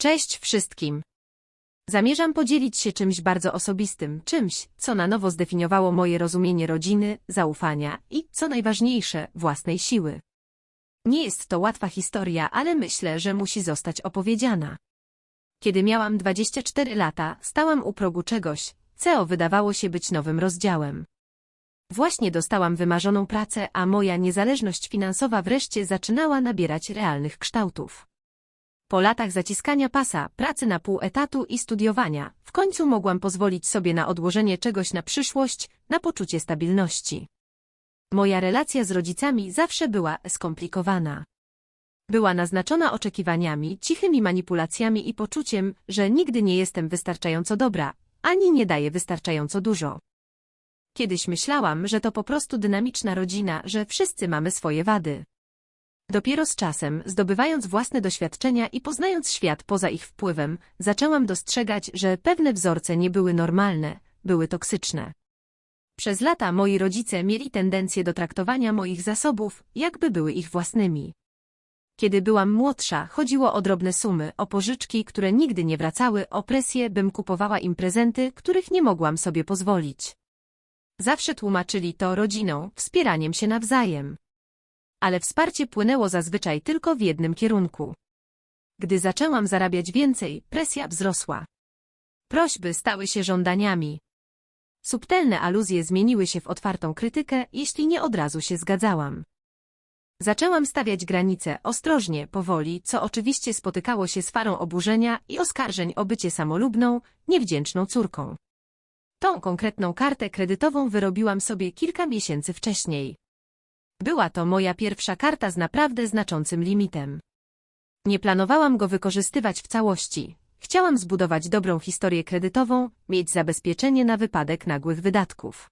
Cześć wszystkim. Zamierzam podzielić się czymś bardzo osobistym, czymś, co na nowo zdefiniowało moje rozumienie rodziny, zaufania i, co najważniejsze, własnej siły. Nie jest to łatwa historia, ale myślę, że musi zostać opowiedziana. Kiedy miałam 24 lata, stałam u progu czegoś, co wydawało się być nowym rozdziałem. Właśnie dostałam wymarzoną pracę, a moja niezależność finansowa wreszcie zaczynała nabierać realnych kształtów. Po latach zaciskania pasa, pracy na pół etatu i studiowania, w końcu mogłam pozwolić sobie na odłożenie czegoś na przyszłość, na poczucie stabilności. Moja relacja z rodzicami zawsze była skomplikowana. Była naznaczona oczekiwaniami, cichymi manipulacjami i poczuciem, że nigdy nie jestem wystarczająco dobra, ani nie daję wystarczająco dużo. Kiedyś myślałam, że to po prostu dynamiczna rodzina, że wszyscy mamy swoje wady. Dopiero z czasem, zdobywając własne doświadczenia i poznając świat poza ich wpływem, zaczęłam dostrzegać, że pewne wzorce nie były normalne, były toksyczne. Przez lata moi rodzice mieli tendencję do traktowania moich zasobów, jakby były ich własnymi. Kiedy byłam młodsza, chodziło o drobne sumy, o pożyczki, które nigdy nie wracały, o presję, bym kupowała im prezenty, których nie mogłam sobie pozwolić. Zawsze tłumaczyli to rodziną, wspieraniem się nawzajem. Ale wsparcie płynęło zazwyczaj tylko w jednym kierunku. Gdy zaczęłam zarabiać więcej, presja wzrosła. Prośby stały się żądaniami. Subtelne aluzje zmieniły się w otwartą krytykę, jeśli nie od razu się zgadzałam. Zaczęłam stawiać granice ostrożnie, powoli, co oczywiście spotykało się z farą oburzenia i oskarżeń o bycie samolubną, niewdzięczną córką. Tą konkretną kartę kredytową wyrobiłam sobie kilka miesięcy wcześniej. Była to moja pierwsza karta z naprawdę znaczącym limitem. Nie planowałam go wykorzystywać w całości. Chciałam zbudować dobrą historię kredytową, mieć zabezpieczenie na wypadek nagłych wydatków.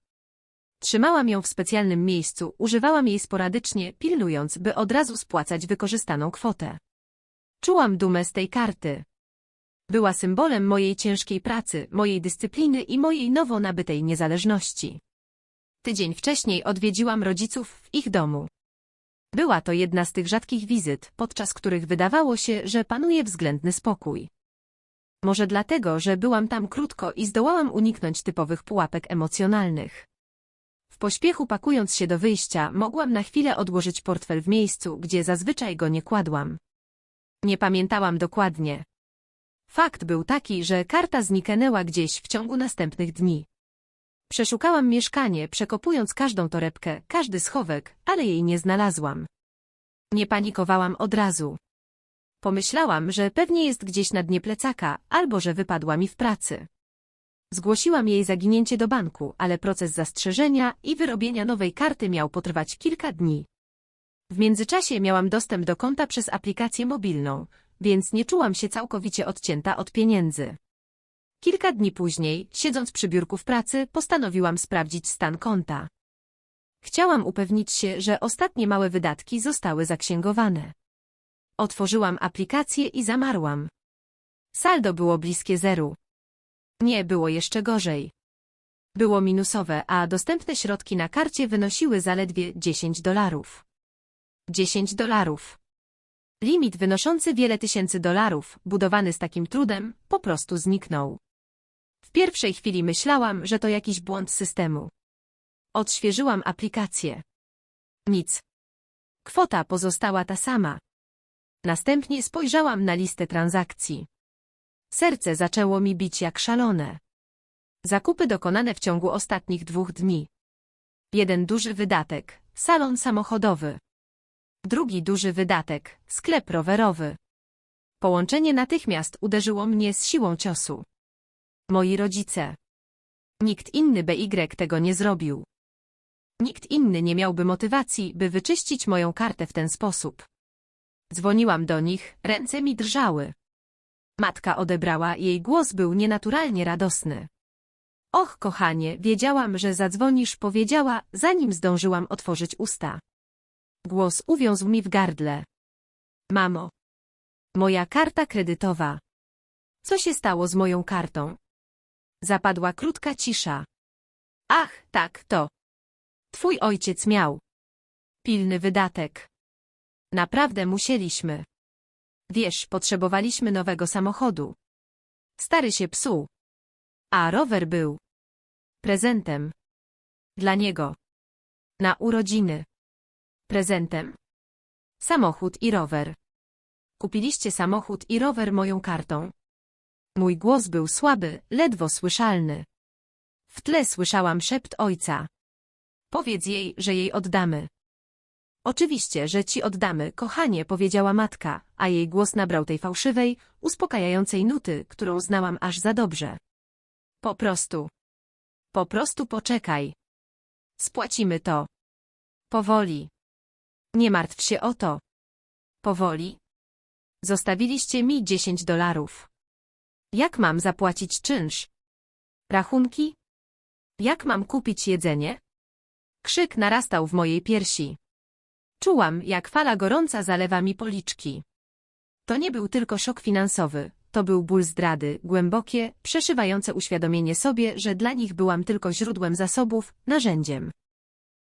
Trzymałam ją w specjalnym miejscu, używałam jej sporadycznie, pilnując, by od razu spłacać wykorzystaną kwotę. Czułam dumę z tej karty. Była symbolem mojej ciężkiej pracy, mojej dyscypliny i mojej nowo nabytej niezależności. Tydzień wcześniej odwiedziłam rodziców w ich domu. Była to jedna z tych rzadkich wizyt, podczas których wydawało się, że panuje względny spokój. Może dlatego, że byłam tam krótko i zdołałam uniknąć typowych pułapek emocjonalnych. W pośpiechu pakując się do wyjścia, mogłam na chwilę odłożyć portfel w miejscu, gdzie zazwyczaj go nie kładłam. Nie pamiętałam dokładnie. Fakt był taki, że karta zniknęła gdzieś w ciągu następnych dni. Przeszukałam mieszkanie, przekopując każdą torebkę, każdy schowek, ale jej nie znalazłam. Nie panikowałam od razu. Pomyślałam, że pewnie jest gdzieś na dnie plecaka, albo że wypadła mi w pracy. Zgłosiłam jej zaginięcie do banku, ale proces zastrzeżenia i wyrobienia nowej karty miał potrwać kilka dni. W międzyczasie miałam dostęp do konta przez aplikację mobilną, więc nie czułam się całkowicie odcięta od pieniędzy. Kilka dni później, siedząc przy biurku w pracy, postanowiłam sprawdzić stan konta. Chciałam upewnić się, że ostatnie małe wydatki zostały zaksięgowane. Otworzyłam aplikację i zamarłam. Saldo było bliskie zeru. Nie, było jeszcze gorzej. Było minusowe, a dostępne środki na karcie wynosiły zaledwie 10 dolarów. 10 dolarów. Limit wynoszący wiele tysięcy dolarów, budowany z takim trudem, po prostu zniknął. W pierwszej chwili myślałam, że to jakiś błąd systemu. Odświeżyłam aplikację. Nic. Kwota pozostała ta sama. Następnie spojrzałam na listę transakcji. Serce zaczęło mi bić jak szalone. Zakupy dokonane w ciągu ostatnich dwóch dni. Jeden duży wydatek, salon samochodowy. Drugi duży wydatek, sklep rowerowy. Połączenie natychmiast uderzyło mnie z siłą ciosu. Moi rodzice. Nikt inny BY tego nie zrobił. Nikt inny nie miałby motywacji, by wyczyścić moją kartę w ten sposób. Dzwoniłam do nich, ręce mi drżały. Matka odebrała, jej głos był nienaturalnie radosny. Och, kochanie, wiedziałam, że zadzwonisz, powiedziała, zanim zdążyłam otworzyć usta. Głos uwiązł mi w gardle. Mamo. Moja karta kredytowa. Co się stało z moją kartą? Zapadła krótka cisza. Ach, tak, to. Twój ojciec miał. Pilny wydatek. Naprawdę musieliśmy. Wiesz, potrzebowaliśmy nowego samochodu. Stary się psuł. A rower był prezentem. Dla niego. Na urodziny. Prezentem. Samochód i rower. Kupiliście samochód i rower moją kartą. Mój głos był słaby, ledwo słyszalny. W tle słyszałam szept ojca. Powiedz jej, że jej oddamy. Oczywiście, że ci oddamy, kochanie, powiedziała matka, a jej głos nabrał tej fałszywej, uspokajającej nuty, którą znałam aż za dobrze. Po prostu. Po prostu poczekaj. Spłacimy to. Powoli. Nie martw się o to. Powoli. Zostawiliście mi 10 dolarów. Jak mam zapłacić czynsz? Rachunki? Jak mam kupić jedzenie? Krzyk narastał w mojej piersi. Czułam, jak fala gorąca zalewa mi policzki. To nie był tylko szok finansowy, to był ból zdrady, głębokie, przeszywające uświadomienie sobie, że dla nich byłam tylko źródłem zasobów, narzędziem.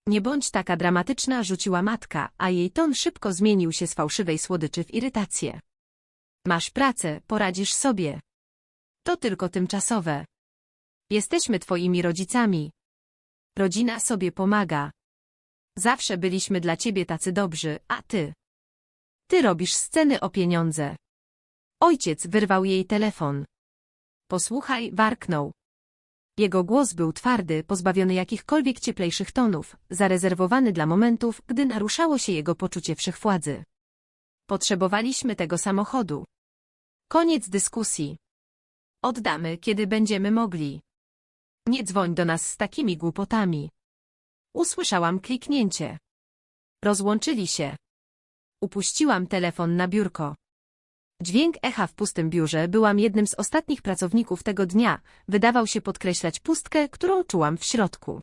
Nie bądź taka dramatyczna, rzuciła matka, a jej ton szybko zmienił się z fałszywej słodyczy w irytację. Masz pracę, poradzisz sobie. To tylko tymczasowe. Jesteśmy twoimi rodzicami. Rodzina sobie pomaga. Zawsze byliśmy dla ciebie tacy dobrzy, a ty? Ty robisz sceny o pieniądze. Ojciec wyrwał jej telefon. Posłuchaj, warknął. Jego głos był twardy, pozbawiony jakichkolwiek cieplejszych tonów, zarezerwowany dla momentów, gdy naruszało się jego poczucie wszechwładzy. Potrzebowaliśmy tego samochodu. Koniec dyskusji. Oddamy, kiedy będziemy mogli. Nie dzwoń do nas z takimi głupotami. Usłyszałam kliknięcie. Rozłączyli się. Upuściłam telefon na biurko. Dźwięk echa w pustym biurze byłam jednym z ostatnich pracowników tego dnia, wydawał się podkreślać pustkę, którą czułam w środku.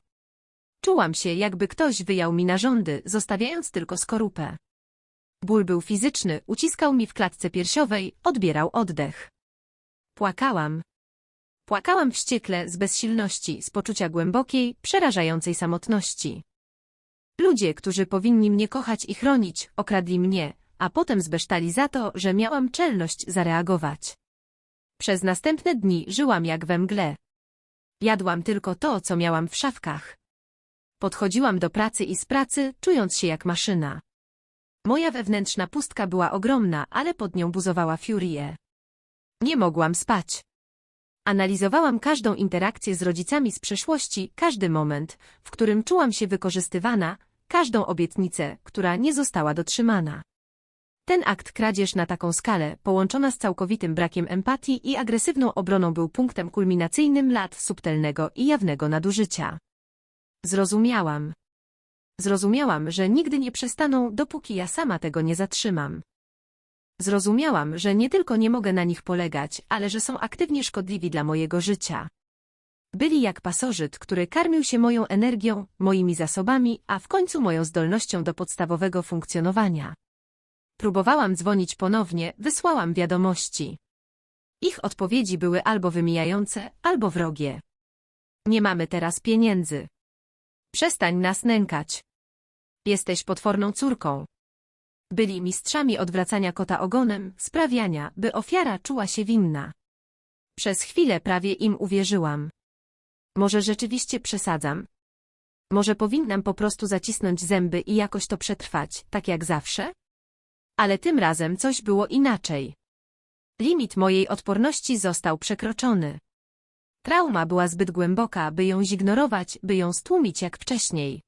Czułam się, jakby ktoś wyjął mi narządy, zostawiając tylko skorupę. Ból był fizyczny, uciskał mi w klatce piersiowej, odbierał oddech. Płakałam. Płakałam wściekle, z bezsilności, z poczucia głębokiej, przerażającej samotności. Ludzie, którzy powinni mnie kochać i chronić, okradli mnie, a potem zbesztali za to, że miałam czelność zareagować. Przez następne dni żyłam jak we mgle. Jadłam tylko to, co miałam w szafkach. Podchodziłam do pracy i z pracy, czując się jak maszyna. Moja wewnętrzna pustka była ogromna, ale pod nią buzowała furię. Nie mogłam spać. Analizowałam każdą interakcję z rodzicami z przeszłości, każdy moment, w którym czułam się wykorzystywana, każdą obietnicę, która nie została dotrzymana. Ten akt kradzież na taką skalę, połączona z całkowitym brakiem empatii i agresywną obroną był punktem kulminacyjnym lat subtelnego i jawnego nadużycia. Zrozumiałam. Zrozumiałam, że nigdy nie przestaną, dopóki ja sama tego nie zatrzymam. Zrozumiałam, że nie tylko nie mogę na nich polegać, ale że są aktywnie szkodliwi dla mojego życia. Byli jak pasożyt, który karmił się moją energią, moimi zasobami, a w końcu moją zdolnością do podstawowego funkcjonowania. Próbowałam dzwonić ponownie, wysłałam wiadomości. Ich odpowiedzi były albo wymijające, albo wrogie. Nie mamy teraz pieniędzy. Przestań nas nękać. Jesteś potworną córką. Byli mistrzami odwracania kota ogonem, sprawiania, by ofiara czuła się winna. Przez chwilę prawie im uwierzyłam. Może rzeczywiście przesadzam? Może powinnam po prostu zacisnąć zęby i jakoś to przetrwać, tak jak zawsze? Ale tym razem coś było inaczej. Limit mojej odporności został przekroczony. Trauma była zbyt głęboka, by ją zignorować, by ją stłumić jak wcześniej.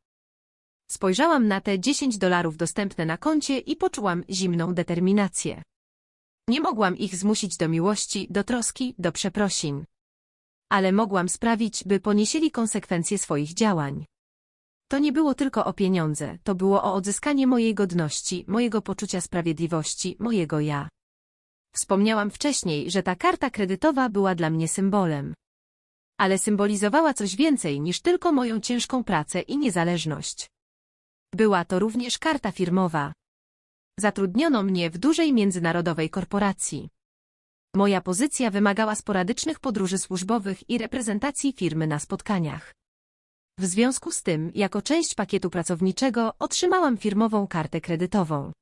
Spojrzałam na te 10 dolarów dostępne na koncie i poczułam zimną determinację. Nie mogłam ich zmusić do miłości, do troski, do przeprosin. Ale mogłam sprawić, by poniesieli konsekwencje swoich działań. To nie było tylko o pieniądze, to było o odzyskanie mojej godności, mojego poczucia sprawiedliwości, mojego ja. Wspomniałam wcześniej, że ta karta kredytowa była dla mnie symbolem. Ale symbolizowała coś więcej niż tylko moją ciężką pracę i niezależność. Była to również karta firmowa. Zatrudniono mnie w dużej międzynarodowej korporacji. Moja pozycja wymagała sporadycznych podróży służbowych i reprezentacji firmy na spotkaniach. W związku z tym, jako część pakietu pracowniczego, otrzymałam firmową kartę kredytową.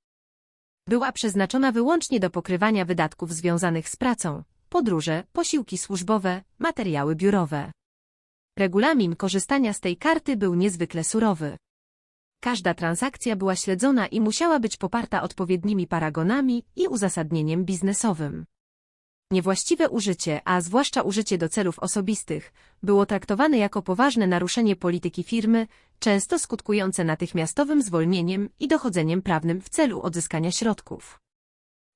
Była przeznaczona wyłącznie do pokrywania wydatków związanych z pracą, podróże, posiłki służbowe, materiały biurowe. Regulamin korzystania z tej karty był niezwykle surowy. Każda transakcja była śledzona i musiała być poparta odpowiednimi paragonami i uzasadnieniem biznesowym. Niewłaściwe użycie, a zwłaszcza użycie do celów osobistych, było traktowane jako poważne naruszenie polityki firmy, często skutkujące natychmiastowym zwolnieniem i dochodzeniem prawnym w celu odzyskania środków.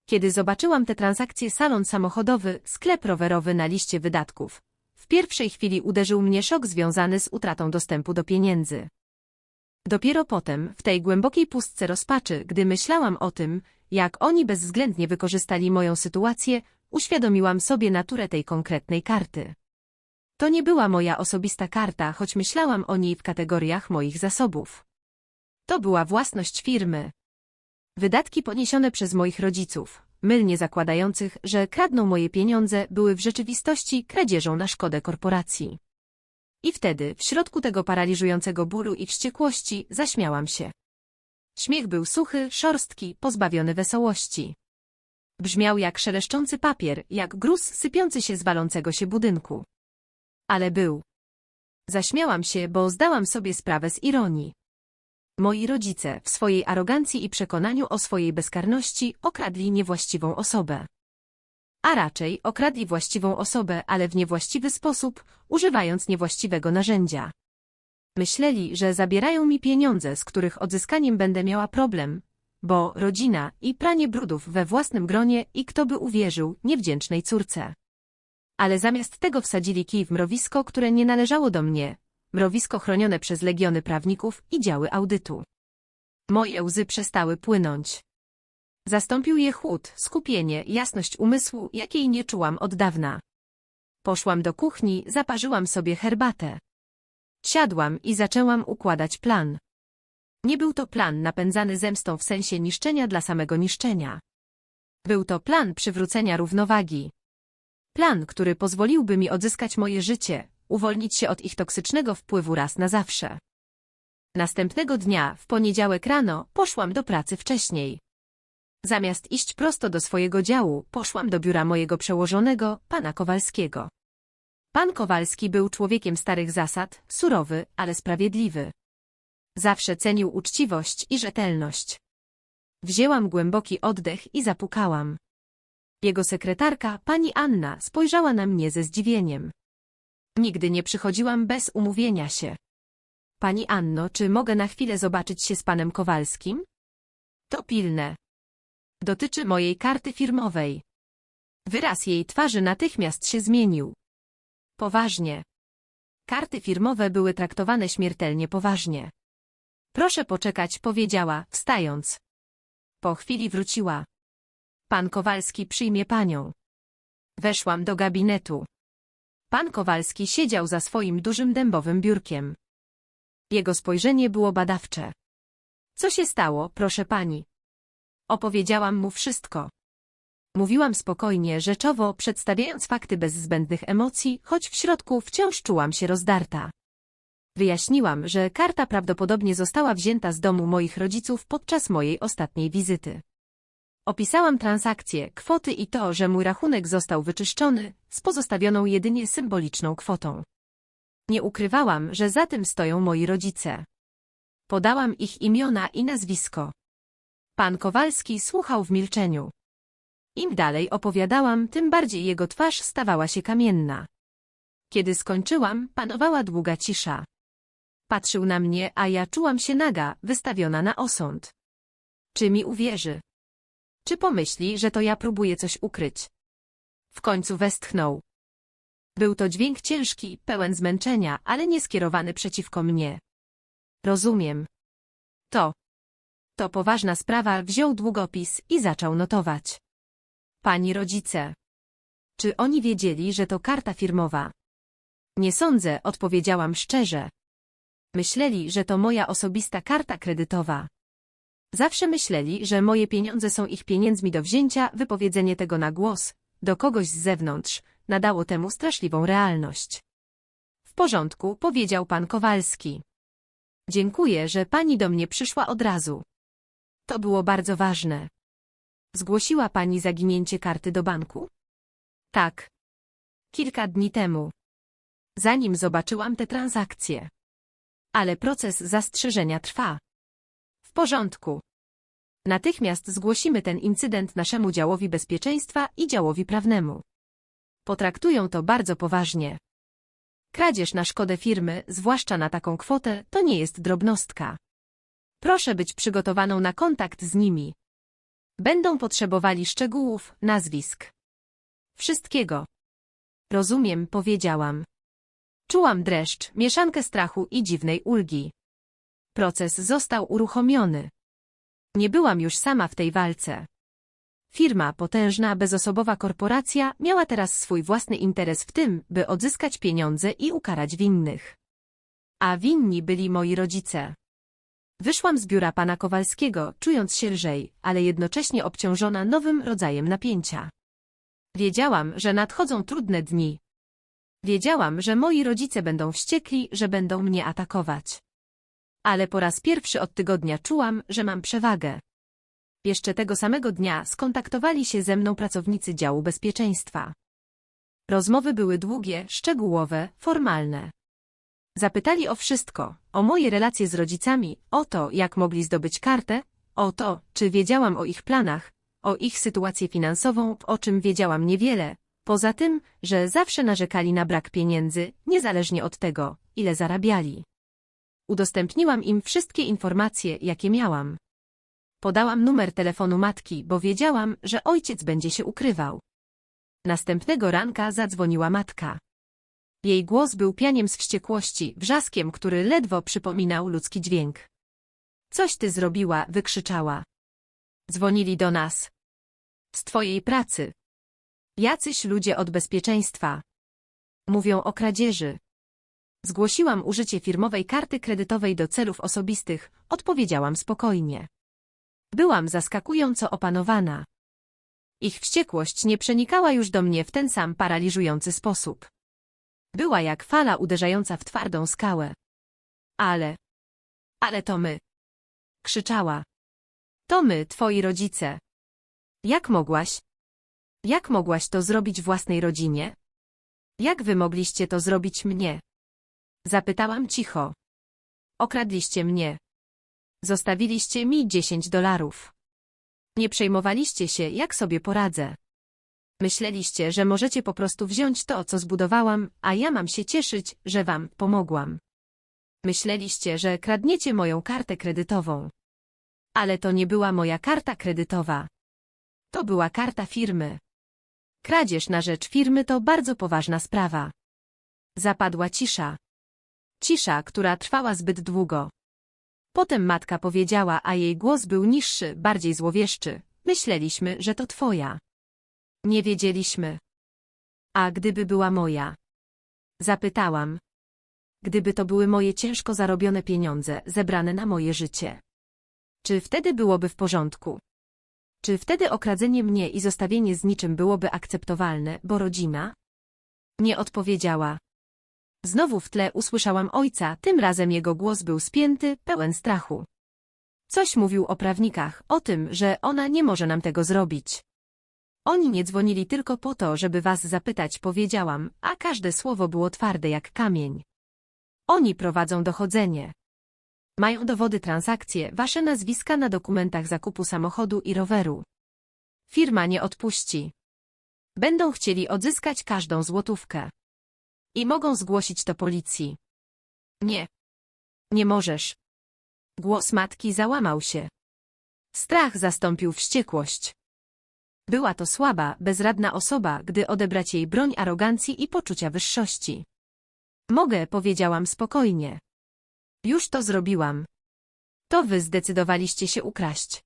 Kiedy zobaczyłam te transakcje salon samochodowy, sklep rowerowy na liście wydatków, w pierwszej chwili uderzył mnie szok związany z utratą dostępu do pieniędzy. Dopiero potem, w tej głębokiej pustce rozpaczy, gdy myślałam o tym, jak oni bezwzględnie wykorzystali moją sytuację, uświadomiłam sobie naturę tej konkretnej karty. To nie była moja osobista karta, choć myślałam o niej w kategoriach moich zasobów. To była własność firmy. Wydatki poniesione przez moich rodziców, mylnie zakładających, że kradną moje pieniądze, były w rzeczywistości kradzieżą na szkodę korporacji. I wtedy, w środku tego paraliżującego bólu i wściekłości, zaśmiałam się. Śmiech był suchy, szorstki, pozbawiony wesołości. Brzmiał jak szeleszczący papier, jak gruz sypiący się z walącego się budynku. Ale był. Zaśmiałam się, bo zdałam sobie sprawę z ironii. Moi rodzice, w swojej arogancji i przekonaniu o swojej bezkarności, okradli niewłaściwą osobę. A raczej okradli właściwą osobę, ale w niewłaściwy sposób, używając niewłaściwego narzędzia. Myśleli, że zabierają mi pieniądze, z których odzyskaniem będę miała problem, bo rodzina i pranie brudów we własnym gronie i kto by uwierzył niewdzięcznej córce. Ale zamiast tego wsadzili kij w mrowisko, które nie należało do mnie, mrowisko chronione przez legiony prawników i działy audytu. Moje łzy przestały płynąć. Zastąpił je chłód, skupienie, jasność umysłu, jakiej nie czułam od dawna. Poszłam do kuchni, zaparzyłam sobie herbatę. Siadłam i zaczęłam układać plan. Nie był to plan napędzany zemstą w sensie niszczenia dla samego niszczenia. Był to plan przywrócenia równowagi. Plan, który pozwoliłby mi odzyskać moje życie, uwolnić się od ich toksycznego wpływu raz na zawsze. Następnego dnia, w poniedziałek rano, poszłam do pracy wcześniej. Zamiast iść prosto do swojego działu, poszłam do biura mojego przełożonego, pana Kowalskiego. Pan Kowalski był człowiekiem starych zasad, surowy, ale sprawiedliwy. Zawsze cenił uczciwość i rzetelność. Wzięłam głęboki oddech i zapukałam. Jego sekretarka, pani Anna, spojrzała na mnie ze zdziwieniem. Nigdy nie przychodziłam bez umówienia się. Pani Anno, czy mogę na chwilę zobaczyć się z panem Kowalskim? To pilne. Dotyczy mojej karty firmowej. Wyraz jej twarzy natychmiast się zmienił. Poważnie. Karty firmowe były traktowane śmiertelnie poważnie. Proszę poczekać, powiedziała, wstając. Po chwili wróciła. Pan Kowalski przyjmie panią. Weszłam do gabinetu. Pan Kowalski siedział za swoim dużym dębowym biurkiem. Jego spojrzenie było badawcze. Co się stało, proszę pani? Opowiedziałam mu wszystko. Mówiłam spokojnie, rzeczowo, przedstawiając fakty bez zbędnych emocji, choć w środku wciąż czułam się rozdarta. Wyjaśniłam, że karta prawdopodobnie została wzięta z domu moich rodziców podczas mojej ostatniej wizyty. Opisałam transakcje, kwoty i to, że mój rachunek został wyczyszczony, z pozostawioną jedynie symboliczną kwotą. Nie ukrywałam, że za tym stoją moi rodzice. Podałam ich imiona i nazwisko. Pan Kowalski słuchał w milczeniu. Im dalej opowiadałam, tym bardziej jego twarz stawała się kamienna. Kiedy skończyłam, panowała długa cisza. Patrzył na mnie, a ja czułam się naga, wystawiona na osąd. Czy mi uwierzy? Czy pomyśli, że to ja próbuję coś ukryć? W końcu westchnął. Był to dźwięk ciężki, pełen zmęczenia, ale nie skierowany przeciwko mnie. Rozumiem. To. To poważna sprawa, wziął długopis i zaczął notować. Pani rodzice. Czy oni wiedzieli, że to karta firmowa? Nie sądzę, odpowiedziałam szczerze. Myśleli, że to moja osobista karta kredytowa. Zawsze myśleli, że moje pieniądze są ich pieniędzmi do wzięcia, wypowiedzenie tego na głos, do kogoś z zewnątrz, nadało temu straszliwą realność. W porządku, powiedział pan Kowalski. Dziękuję, że pani do mnie przyszła od razu. To było bardzo ważne. Zgłosiła pani zaginięcie karty do banku? Tak. Kilka dni temu. Zanim zobaczyłam te transakcje. Ale proces zastrzeżenia trwa. W porządku. Natychmiast zgłosimy ten incydent naszemu działowi bezpieczeństwa i działowi prawnemu. Potraktują to bardzo poważnie. Kradzież na szkodę firmy, zwłaszcza na taką kwotę, to nie jest drobnostka. Proszę być przygotowaną na kontakt z nimi. Będą potrzebowali szczegółów, nazwisk. Wszystkiego. Rozumiem, powiedziałam. Czułam dreszcz, mieszankę strachu i dziwnej ulgi. Proces został uruchomiony. Nie byłam już sama w tej walce. Firma, potężna, bezosobowa korporacja miała teraz swój własny interes w tym, by odzyskać pieniądze i ukarać winnych. A winni byli moi rodzice. Wyszłam z biura pana Kowalskiego, czując się lżej, ale jednocześnie obciążona nowym rodzajem napięcia. Wiedziałam, że nadchodzą trudne dni. Wiedziałam, że moi rodzice będą wściekli, że będą mnie atakować. Ale po raz pierwszy od tygodnia czułam, że mam przewagę. Jeszcze tego samego dnia skontaktowali się ze mną pracownicy działu bezpieczeństwa. Rozmowy były długie, szczegółowe, formalne. Zapytali o wszystko, o moje relacje z rodzicami, o to, jak mogli zdobyć kartę, o to, czy wiedziałam o ich planach, o ich sytuację finansową, o czym wiedziałam niewiele, poza tym, że zawsze narzekali na brak pieniędzy, niezależnie od tego, ile zarabiali. Udostępniłam im wszystkie informacje, jakie miałam. Podałam numer telefonu matki, bo wiedziałam, że ojciec będzie się ukrywał. Następnego ranka zadzwoniła matka. Jej głos był pianiem z wściekłości, wrzaskiem, który ledwo przypominał ludzki dźwięk. Coś ty zrobiła, wykrzyczała. Dzwonili do nas. Z twojej pracy. Jacyś ludzie od bezpieczeństwa. Mówią o kradzieży. Zgłosiłam użycie firmowej karty kredytowej do celów osobistych, odpowiedziałam spokojnie. Byłam zaskakująco opanowana. Ich wściekłość nie przenikała już do mnie w ten sam paraliżujący sposób. Była jak fala uderzająca w twardą skałę. Ale... Ale to my. Krzyczała. To my, twoi rodzice. Jak mogłaś? Jak mogłaś to zrobić własnej rodzinie? Jak wy mogliście to zrobić mnie? Zapytałam cicho. Okradliście mnie. Zostawiliście mi dziesięć dolarów. Nie przejmowaliście się, jak sobie poradzę. Myśleliście, że możecie po prostu wziąć to, co zbudowałam, a ja mam się cieszyć, że wam pomogłam. Myśleliście, że kradniecie moją kartę kredytową. Ale to nie była moja karta kredytowa. To była karta firmy. Kradzież na rzecz firmy to bardzo poważna sprawa. Zapadła cisza. Cisza, która trwała zbyt długo. Potem matka powiedziała, a jej głos był niższy, bardziej złowieszczy. Myśleliśmy, że to twoja. Nie wiedzieliśmy. A gdyby była moja? Zapytałam. Gdyby to były moje ciężko zarobione pieniądze, zebrane na moje życie. Czy wtedy byłoby w porządku? Czy wtedy okradzenie mnie i zostawienie z niczym byłoby akceptowalne, bo rodzina? Nie odpowiedziała. Znowu w tle usłyszałam ojca, tym razem jego głos był spięty, pełen strachu. Coś mówił o prawnikach, o tym, że ona nie może nam tego zrobić. Oni nie dzwonili tylko po to, żeby was zapytać, powiedziałam, a każde słowo było twarde jak kamień. Oni prowadzą dochodzenie. Mają dowody transakcje, wasze nazwiska na dokumentach zakupu samochodu i roweru. Firma nie odpuści. Będą chcieli odzyskać każdą złotówkę. I mogą zgłosić to policji. Nie. Nie możesz. Głos matki załamał się. Strach zastąpił wściekłość. Była to słaba, bezradna osoba, gdy odebrać jej broń arogancji i poczucia wyższości. Mogę, powiedziałam spokojnie. Już to zrobiłam. To wy zdecydowaliście się ukraść.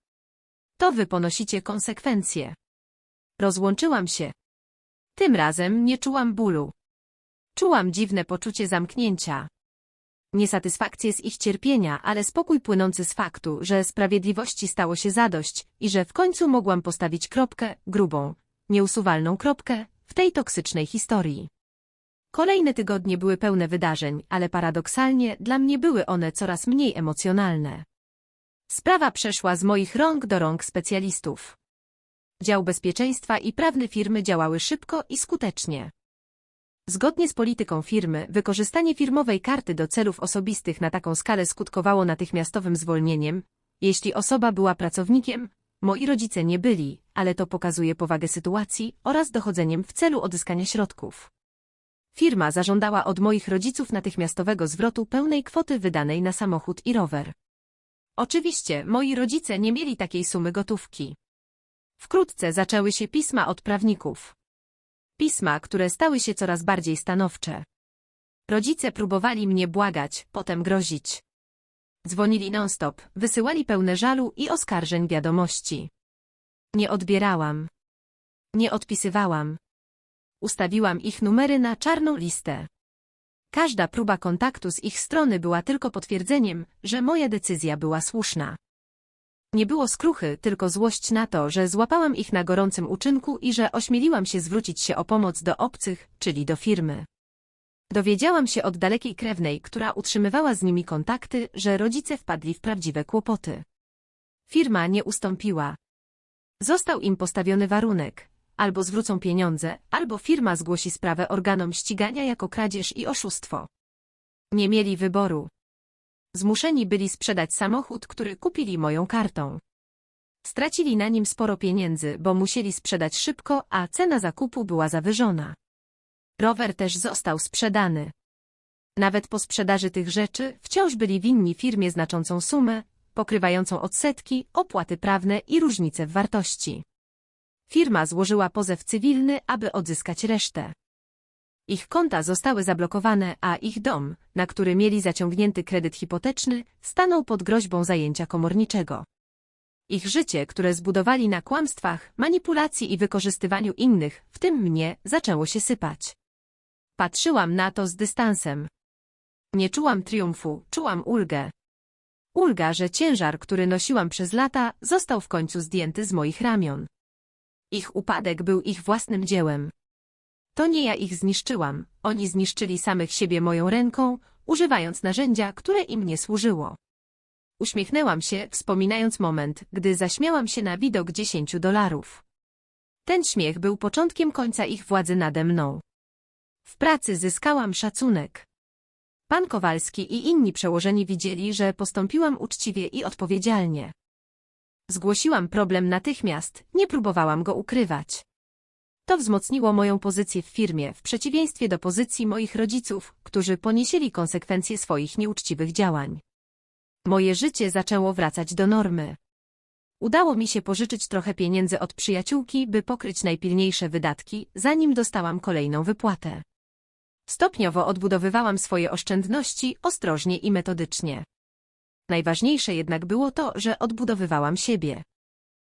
To wy ponosicie konsekwencje. Rozłączyłam się. Tym razem nie czułam bólu. Czułam dziwne poczucie zamknięcia. Niesatysfakcję z ich cierpienia, ale spokój płynący z faktu, że sprawiedliwości stało się zadość i że w końcu mogłam postawić kropkę, grubą, nieusuwalną kropkę, w tej toksycznej historii. Kolejne tygodnie były pełne wydarzeń, ale paradoksalnie dla mnie były one coraz mniej emocjonalne. Sprawa przeszła z moich rąk do rąk specjalistów. Dział bezpieczeństwa i prawny firmy działały szybko i skutecznie. Zgodnie z polityką firmy, wykorzystanie firmowej karty do celów osobistych na taką skalę skutkowało natychmiastowym zwolnieniem, jeśli osoba była pracownikiem, moi rodzice nie byli, ale to pokazuje powagę sytuacji oraz dochodzeniem w celu odzyskania środków. Firma zażądała od moich rodziców natychmiastowego zwrotu pełnej kwoty wydanej na samochód i rower. Oczywiście, moi rodzice nie mieli takiej sumy gotówki. Wkrótce zaczęły się pisma od prawników. Pisma, które stały się coraz bardziej stanowcze. Rodzice próbowali mnie błagać, potem grozić. Dzwonili non-stop, wysyłali pełne żalu i oskarżeń wiadomości. Nie odbierałam. Nie odpisywałam. Ustawiłam ich numery na czarną listę. Każda próba kontaktu z ich strony była tylko potwierdzeniem, że moja decyzja była słuszna. Nie było skruchy, tylko złość na to, że złapałam ich na gorącym uczynku i że ośmieliłam się zwrócić się o pomoc do obcych, czyli do firmy. Dowiedziałam się od dalekiej krewnej, która utrzymywała z nimi kontakty, że rodzice wpadli w prawdziwe kłopoty. Firma nie ustąpiła. Został im postawiony warunek. Albo zwrócą pieniądze, albo firma zgłosi sprawę organom ścigania jako kradzież i oszustwo. Nie mieli wyboru. Zmuszeni byli sprzedać samochód, który kupili moją kartą. Stracili na nim sporo pieniędzy, bo musieli sprzedać szybko, a cena zakupu była zawyżona. Rower też został sprzedany. Nawet po sprzedaży tych rzeczy wciąż byli winni firmie znaczącą sumę, pokrywającą odsetki, opłaty prawne i różnice w wartości. Firma złożyła pozew cywilny, aby odzyskać resztę. Ich konta zostały zablokowane, a ich dom, na który mieli zaciągnięty kredyt hipoteczny, stanął pod groźbą zajęcia komorniczego. Ich życie, które zbudowali na kłamstwach, manipulacji i wykorzystywaniu innych, w tym mnie, zaczęło się sypać. Patrzyłam na to z dystansem. Nie czułam triumfu, czułam ulgę. Ulga, że ciężar, który nosiłam przez lata, został w końcu zdjęty z moich ramion. Ich upadek był ich własnym dziełem. To nie ja ich zniszczyłam, oni zniszczyli samych siebie moją ręką, używając narzędzia, które im nie służyło. Uśmiechnęłam się, wspominając moment, gdy zaśmiałam się na widok dziesięciu dolarów. Ten śmiech był początkiem końca ich władzy nade mną. W pracy zyskałam szacunek. Pan Kowalski i inni przełożeni widzieli, że postąpiłam uczciwie i odpowiedzialnie. Zgłosiłam problem natychmiast, nie próbowałam go ukrywać. To wzmocniło moją pozycję w firmie, w przeciwieństwie do pozycji moich rodziców, którzy poniesieli konsekwencje swoich nieuczciwych działań. Moje życie zaczęło wracać do normy. Udało mi się pożyczyć trochę pieniędzy od przyjaciółki, by pokryć najpilniejsze wydatki, zanim dostałam kolejną wypłatę. Stopniowo odbudowywałam swoje oszczędności ostrożnie i metodycznie. Najważniejsze jednak było to, że odbudowywałam siebie.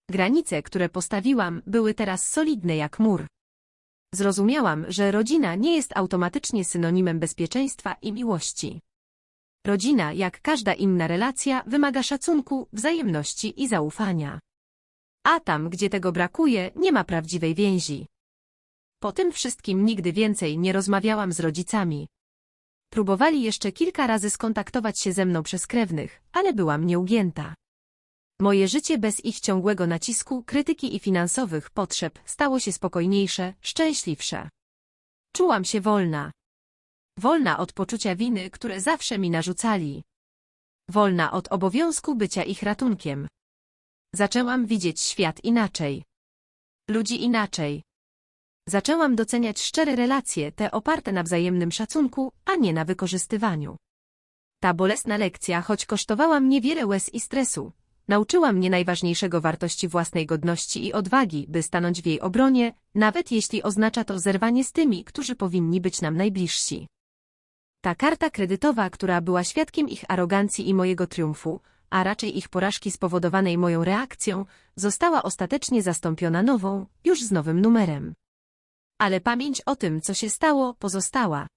Granice, które postawiłam, były teraz solidne jak mur. Zrozumiałam, że rodzina nie jest automatycznie synonimem bezpieczeństwa i miłości. Rodzina, jak każda inna relacja, wymaga szacunku, wzajemności i zaufania. A tam, gdzie tego brakuje, nie ma prawdziwej więzi. Po tym wszystkim nigdy więcej nie rozmawiałam z rodzicami. Próbowali jeszcze kilka razy skontaktować się ze mną przez krewnych, ale byłam nieugięta. Moje życie bez ich ciągłego nacisku, krytyki i finansowych potrzeb stało się spokojniejsze, szczęśliwsze. Czułam się wolna. Wolna od poczucia winy, które zawsze mi narzucali. Wolna od obowiązku bycia ich ratunkiem. Zaczęłam widzieć świat inaczej. Ludzi inaczej. Zaczęłam doceniać szczere relacje, te oparte na wzajemnym szacunku, a nie na wykorzystywaniu. Ta bolesna lekcja, choć kosztowała mnie wiele łez i stresu, nauczyła mnie najważniejszego wartości własnej godności i odwagi, by stanąć w jej obronie, nawet jeśli oznacza to zerwanie z tymi, którzy powinni być nam najbliżsi. Ta karta kredytowa, która była świadkiem ich arogancji i mojego triumfu, a raczej ich porażki spowodowanej moją reakcją, została ostatecznie zastąpiona nową, już z nowym numerem ale pamięć o tym, co się stało, pozostała.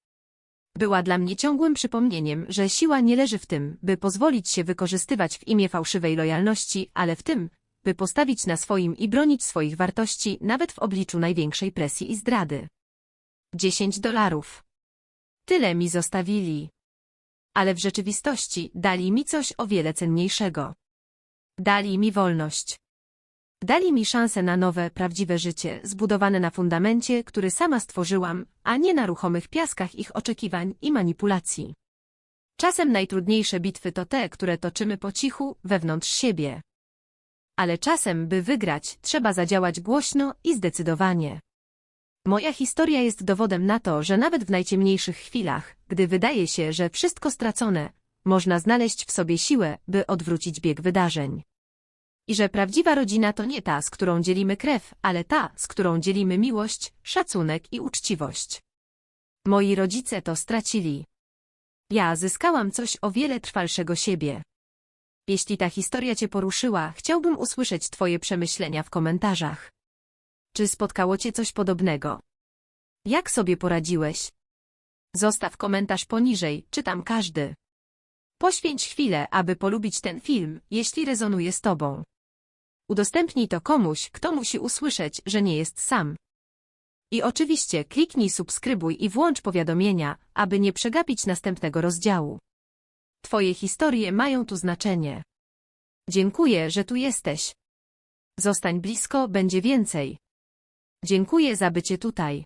Była dla mnie ciągłym przypomnieniem, że siła nie leży w tym, by pozwolić się wykorzystywać w imię fałszywej lojalności, ale w tym, by postawić na swoim i bronić swoich wartości nawet w obliczu największej presji i zdrady. Dziesięć dolarów. Tyle mi zostawili. Ale w rzeczywistości dali mi coś o wiele cenniejszego. Dali mi wolność. Dali mi szansę na nowe, prawdziwe życie, zbudowane na fundamencie, który sama stworzyłam, a nie na ruchomych piaskach ich oczekiwań i manipulacji. Czasem najtrudniejsze bitwy to te, które toczymy po cichu, wewnątrz siebie. Ale czasem, by wygrać, trzeba zadziałać głośno i zdecydowanie. Moja historia jest dowodem na to, że nawet w najciemniejszych chwilach, gdy wydaje się, że wszystko stracone, można znaleźć w sobie siłę, by odwrócić bieg wydarzeń. I że prawdziwa rodzina to nie ta, z którą dzielimy krew, ale ta, z którą dzielimy miłość, szacunek i uczciwość. Moi rodzice to stracili. Ja zyskałam coś o wiele trwalszego siebie. Jeśli ta historia Cię poruszyła, chciałbym usłyszeć Twoje przemyślenia w komentarzach. Czy spotkało Cię coś podobnego? Jak sobie poradziłeś? Zostaw komentarz poniżej, czytam każdy. Poświęć chwilę, aby polubić ten film, jeśli rezonuje z Tobą. Udostępnij to komuś, kto musi usłyszeć, że nie jest sam. I oczywiście kliknij subskrybuj i włącz powiadomienia, aby nie przegapić następnego rozdziału. Twoje historie mają tu znaczenie. Dziękuję, że tu jesteś. Zostań blisko, będzie więcej. Dziękuję za bycie tutaj.